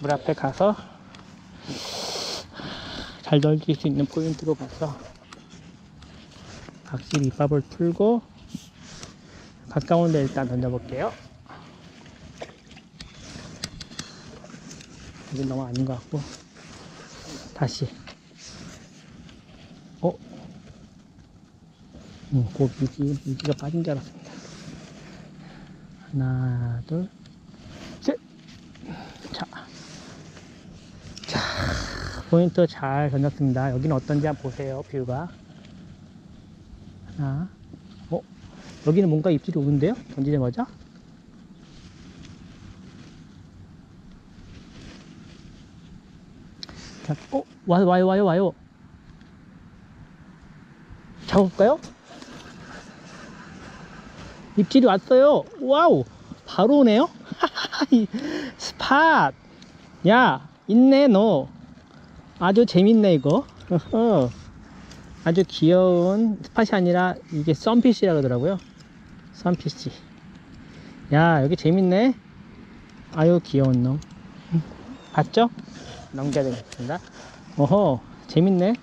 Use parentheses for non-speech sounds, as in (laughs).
물 앞에 가서 잘 던질 수 있는 포인트로 가서 각시 밑밥을 풀고 가까운 데 일단 던져볼게요. 여기 너무 아닌 것 같고 다시 어? 음, 그 미지, 미지가 빠진 줄 알았습니다. 하나, 둘, 셋. 자. 자, 포인트 잘 던졌습니다. 여기는 어떤지 한번 보세요, 뷰가. 하나, 어? 여기는 뭔가 입질이 오는데요? 던지자마자? 자, 어? 와요, 와요, 와요, 와요. 잡아볼까요? 입질이 왔어요. 와우. 바로 오네요. (laughs) 이 스팟. 야, 있네, 너. 아주 재밌네, 이거. (laughs) 아주 귀여운 스팟이 아니라 이게 썬피쉬라 그러더라고요. 썬피쉬. 야, 여기 재밌네. 아유, 귀여운 놈. (laughs) 봤죠? 넘겨야 되겠습니다. 어허, 재밌네.